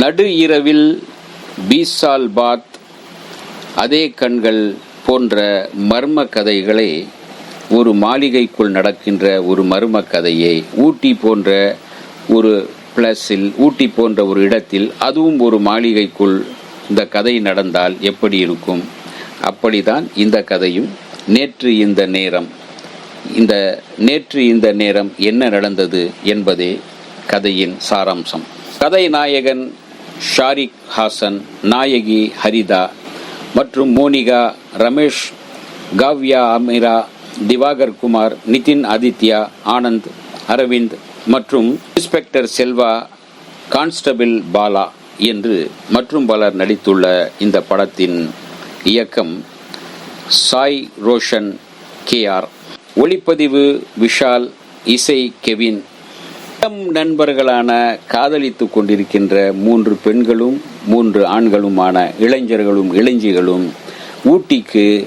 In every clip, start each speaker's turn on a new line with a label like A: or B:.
A: நடு இரவில் பீசால் பாத் அதே கண்கள் போன்ற மர்ம கதைகளை ஒரு மாளிகைக்குள் நடக்கின்ற ஒரு மர்ம கதையை ஊட்டி போன்ற ஒரு பிளஸில் ஊட்டி போன்ற ஒரு இடத்தில் அதுவும் ஒரு மாளிகைக்குள் இந்த கதை நடந்தால் எப்படி இருக்கும்? அப்படிதான் இந்த கதையும். நேற்று இந்த நேரம். இந்த நேற்று இந்த நேரம் என்ன நடந்தது என்பதே கதையின் சாராம்சம். கதை நாயகன் ஷாரிக் ஹாசன் நாயகி ஹரிதா மற்றும் மோனிகா ரமேஷ் காவ்யா அமீரா திவாகர் குமார் நிதின் ஆதித்யா ஆனந்த் அரவிந்த் மற்றும் இன்ஸ்பெக்டர் செல்வா கான்ஸ்டபிள் பாலா என்று மற்றும் பலர் நடித்துள்ள இந்த படத்தின் இயக்கம் சாய் ரோஷன் கேஆர் ஒளிப்பதிவு விஷால் இசை கெவின் இளம் நண்பர்களான காதலித்துக் கொண்டிருக்கின்ற மூன்று பெண்களும் மூன்று ஆண்களுமான இளைஞர்களும் இளைஞிகளும் ஊட்டிக்கு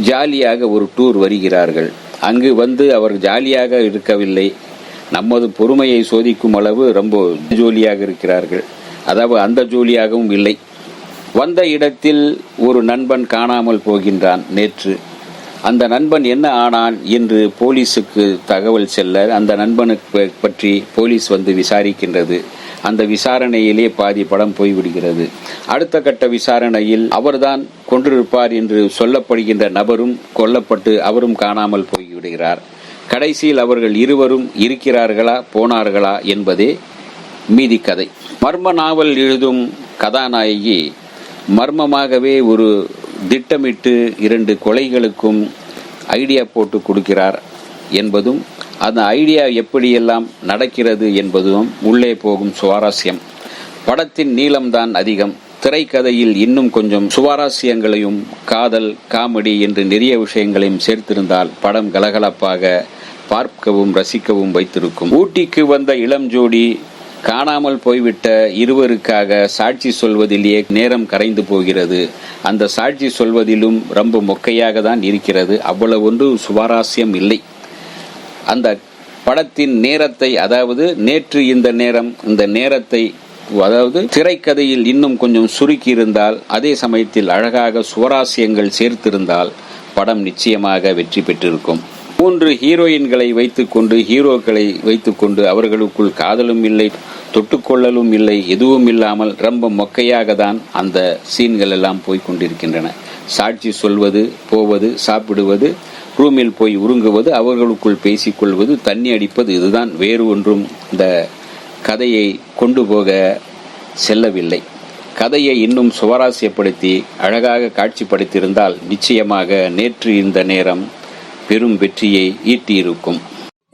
A: ஜாலியாக ஒரு டூர் வருகிறார்கள். அங்கு வந்து அவர் ஜாலியாக இருக்கவில்லை. நமது பொறுமையை சோதிக்கும் அளவு ரொம்ப ஜோலியாக இருக்கிறார்கள். அதாவது அந்த ஜோலியாகவும் இல்லை. வந்த இடத்தில் ஒரு நண்பன் காணாமல் போகின்றான் நேற்று. அந்த நண்பன் என்ன ஆனான் என்று போலீஸுக்கு தகவல் செல்ல அந்த நண்பனுக்கு பற்றி போலீஸ் வந்து விசாரிக்கின்றது. அந்த விசாரணையிலே பாதி படம் போய்விடுகிறது அடுத்த கட்ட விசாரணையில் அவர்தான் கொன்றிருப்பார் என்று சொல்லப்படுகின்ற நபரும் கொல்லப்பட்டு அவரும் காணாமல் போய்விடுகிறார். கடைசியில் அவர்கள் இருவரும் இருக்கிறார்களா போனார்களா என்பதே மீதி கதை. மர்ம நாவல் எழுதும் கதாநாயகி மர்மமாகவே ஒரு திட்டமிட்டு இரண்டு கொலைகளுக்கும் ஐடியா போட்டு கொடுக்கிறார் என்பதும் அந்த ஐடியா எப்படியெல்லாம் நடக்கிறது என்பதும் உள்ளே போகும் சுவாரஸ்யம். படத்தின் நீளம்தான் அதிகம். திரைக்கதையில் இன்னும் கொஞ்சம் சுவாரஸ்யங்களையும் காதல் காமெடி என்று நிறைய விஷயங்களையும் சேர்த்திருந்தால் படம் கலகலப்பாக பார்க்கவும் ரசிக்கவும் வைத்திருக்கும். ஊட்டிக்கு வந்த இளம் ஜோடி காணாமல் போய்விட்ட இருவருக்காக சாட்சி சொல்வதிலேயே நேரம் கரைந்து போகிறது. அந்த சாட்சி சொல்வதிலும் ரொம்ப மொக்கையாக தான் இருக்கிறது. அவ்வளவு ஒன்றும் சுவாரஸ்யம் இல்லை. அந்த படத்தின் நேரத்தை அதாவது நேற்று இந்த நேரம் இந்த நேரத்தை அதாவது திரைக்கதையில் இன்னும் கொஞ்சம் சுருக்கி இருந்தால் அதே சமயத்தில் அழகாக சுவராசியங்கள் சேர்த்திருந்தால் படம் நிச்சயமாக வெற்றி பெற்றிருக்கும். மூன்று ஹீரோயின்களை வைத்துக்கொண்டு ஹீரோக்களை வைத்துக்கொண்டு அவர்களுக்குள் காதலும் இல்லை தொட்டுக்கொள்ளலும் இல்லை எதுவும் இல்லாமல் ரொம்ப மொக்கையாக தான் அந்த சீன்கள் எல்லாம் போய்கொண்டிருக்கின்றன சாட்சி சொல்வது போவது சாப்பிடுவது ரூமில் போய் உருங்குவது அவர்களுக்குள் பேசிக்கொள்வது தண்ணி அடிப்பது இதுதான் வேறு ஒன்றும் இந்த கதையை கொண்டு போக செல்லவில்லை. கதையை இன்னும் சுவாரஸ்யப்படுத்தி அழகாக காட்சிப்படுத்தியிருந்தால் நிச்சயமாக நேற்று இந்த நேரம் பெரும் வெற்றியை ஈட்டியிருக்கும்.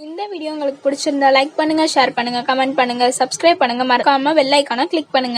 B: இந்த வீடியோ உங்களுக்கு பிடிச்சிருந்தா லைக் பண்ணுங்க ஷேர் பண்ணுங்க கமெண்ட் பண்ணுங்க சப்ஸ்கிரைப் பண்ணுங்க. மறக்காம வெள்ளைக்கான கிளிக் பண்ணுங்க.